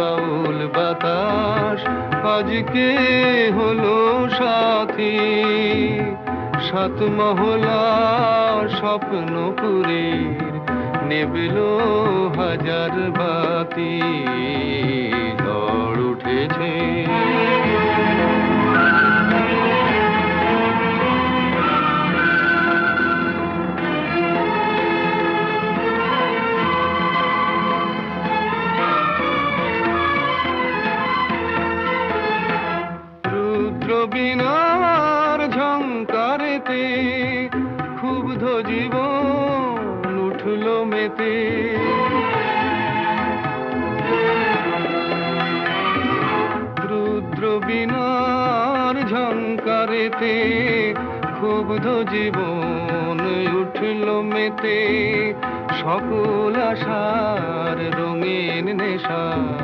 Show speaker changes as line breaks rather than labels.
বাউল বাতাস আজকে হলো সাথী? সাত মহলা স্বপ্নপুরীর নেবেল হাজার বাতি ঝড় উঠেছে। রুদ্র বিনার ঝঙ্কারেতে ক্ষুব্ধ জীবন উঠল মেতে। রুদ্র বিনার ঝঙ্কারেতে ক্ষুব্ধ জীবন উঠল মেতে। সকল আশার রঙিন নেশা